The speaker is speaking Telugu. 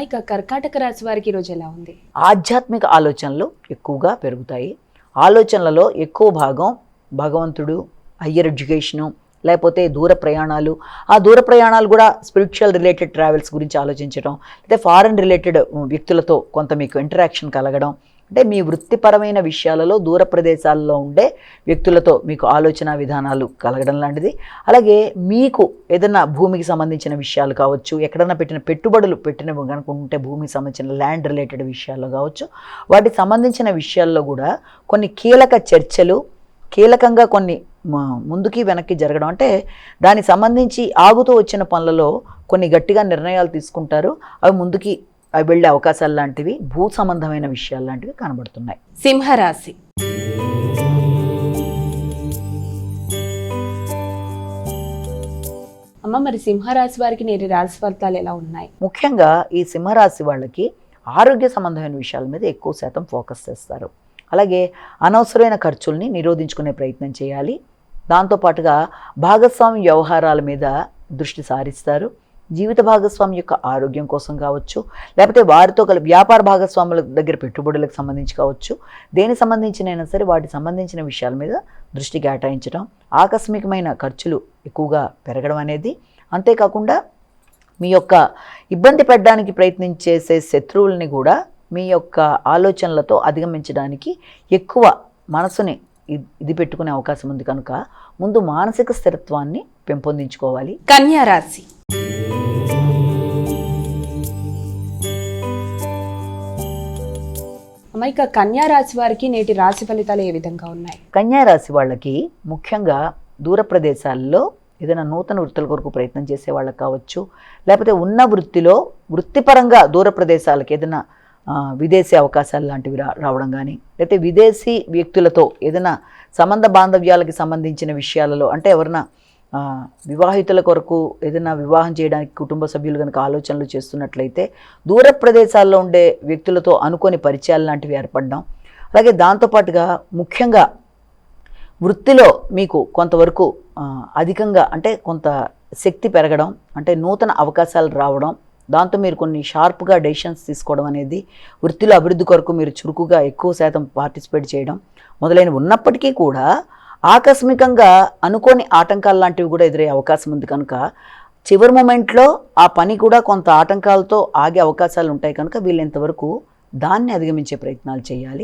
ఇక కర్కాటక రాశి వారికి ఈరోజు ఎలా ఉంది? ఆధ్యాత్మిక ఆలోచనలు ఎక్కువగా పెరుగుతాయి. ఆలోచనలలో ఎక్కువ భాగం భగవంతుడు హయ్యర్ ఎడ్యుకేషను లేకపోతే దూర ప్రయాణాలు. ఆ దూర ప్రయాణాలు కూడా స్పిరిచువల్ రిలేటెడ్ ట్రావెల్స్ గురించి ఆలోచించడం లేదా ఫారెన్ రిలేటెడ్ వ్యక్తులతో కొంత మీకు ఇంటరాక్షన్ కలగడం అంటే మీ వృత్తిపరమైన విషయాలలో దూర ప్రదేశాల్లో ఉండే వ్యక్తులతో మీకు ఆలోచన విధానాలు కలగడం లాంటిది. అలాగే మీకు ఏదైనా భూమికి సంబంధించిన విషయాలు కావచ్చు ఎక్కడన్నా పెట్టిన పెట్టుబడులు పెట్టిన కనుక ఉంటే భూమికి సంబంధించిన ల్యాండ్ రిలేటెడ్ విషయాల్లో కావచ్చు వాటికి సంబంధించిన విషయాల్లో కూడా కొన్ని కీలక చర్చలు కీలకంగా కొన్ని ముందుకి వెనక్కి జరగడం అంటే దానికి సంబంధించి ఆగుతూ వచ్చిన పనులలో కొన్ని గట్టిగా నిర్ణయాలు తీసుకుంటారు. అవి ముందుకి వెళ్ళే అవకాశాలు లాంటివి భూ సంబంధమైన విషయాలు లాంటివి కనబడుతున్నాయి. సింహరాశి. అమ్మ మరి సింహరాశి వారికి నేటి రాశి ఫలితాలు ఎలా ఉన్నాయి? ముఖ్యంగా ఈ సింహరాశి వాళ్ళకి ఆరోగ్య సంబంధమైన విషయాల మీద ఎక్కువ శాతం ఫోకస్ చేస్తారు. అలాగే అనవసరమైన ఖర్చుల్ని నిరోధించుకునే ప్రయత్నం చేయాలి. దాంతోపాటుగా భాగస్వామి వ్యవహారాల మీద దృష్టి సారిస్తారు. జీవిత భాగస్వామి యొక్క ఆరోగ్యం కోసం కావచ్చు లేకపోతే వారితో గల వ్యాపార భాగస్వాముల దగ్గర పెట్టుబడులకు సంబంధించి కావచ్చు దేనికి సంబంధించినైనా సరే వాటికి సంబంధించిన విషయాల మీద దృష్టి కేటాయించడం ఆకస్మికమైన ఖర్చులు ఎక్కువగా పెరగడం అనేది. అంతేకాకుండా మీ యొక్క ఇబ్బంది పెట్టడానికి ప్రయత్నించేసే శత్రువుల్ని కూడా మీ యొక్క ఆలోచనలతో అధిగమించడానికి ఎక్కువ మనసుని ఇది పెట్టుకునే అవకాశం ఉంది. కనుక ముందు మానసిక స్థిరత్వాన్ని పెంపొందించుకోవాలి. కన్యా రాశి. అమ్మ ఇక కన్యా రాశి వారికి నేటి రాశి ఫలితాలు ఏ విధంగా ఉన్నాయి? కన్యా రాశి వాళ్ళకి ముఖ్యంగా దూర ప్రదేశాల్లో ఏదైనా నూతన వృత్తుల కొరకు ప్రయత్నం చేసే వాళ్ళకి కావచ్చు లేకపోతే ఉన్న వృత్తిలో వృత్తిపరంగా దూర ప్రదేశాలకు ఏదైనా విదేశీ అవకాశాలు లాంటివి రా రావడం కానీ లేకపోతే విదేశీ వ్యక్తులతో ఏదైనా సంబంధ బాంధవ్యాలకి సంబంధించిన విషయాలలో అంటే ఎవరైనా వివాహితుల కొరకు ఏదైనా వివాహం చేయడానికి కుటుంబ సభ్యులు కనుక ఆలోచనలు చేస్తున్నట్లయితే దూర ప్రదేశాల్లో ఉండే వ్యక్తులతో అనుకోని పరిచయాలు లాంటివి ఏర్పడడం. అలాగే దాంతోపాటుగా ముఖ్యంగా వృత్తిలో మీకు కొంతవరకు అధికంగా అంటే కొంత శక్తి పెరగడం అంటే నూతన అవకాశాలు రావడం దాంతో మీరు కొన్ని షార్ప్గా డెసిషన్స్ తీసుకోవడం అనేది వృత్తిలో అభివృద్ధి కొరకు మీరు చురుకుగా ఎక్కువ శాతం పార్టిసిపేట్ చేయడం మొదలైనవి ఉన్నప్పటికీ కూడా ఆకస్మికంగా అనుకోని ఆటంకాలు లాంటివి కూడా ఎదురయ్యే అవకాశం ఉంది కనుక చివరి మూమెంట్లో ఆ పని కూడా కొంత ఆటంకాలతో ఆగే అవకాశాలు ఉంటాయి కనుక వీళ్ళంతవరకు దాన్ని అధిగమించే ప్రయత్నాలు చేయాలి.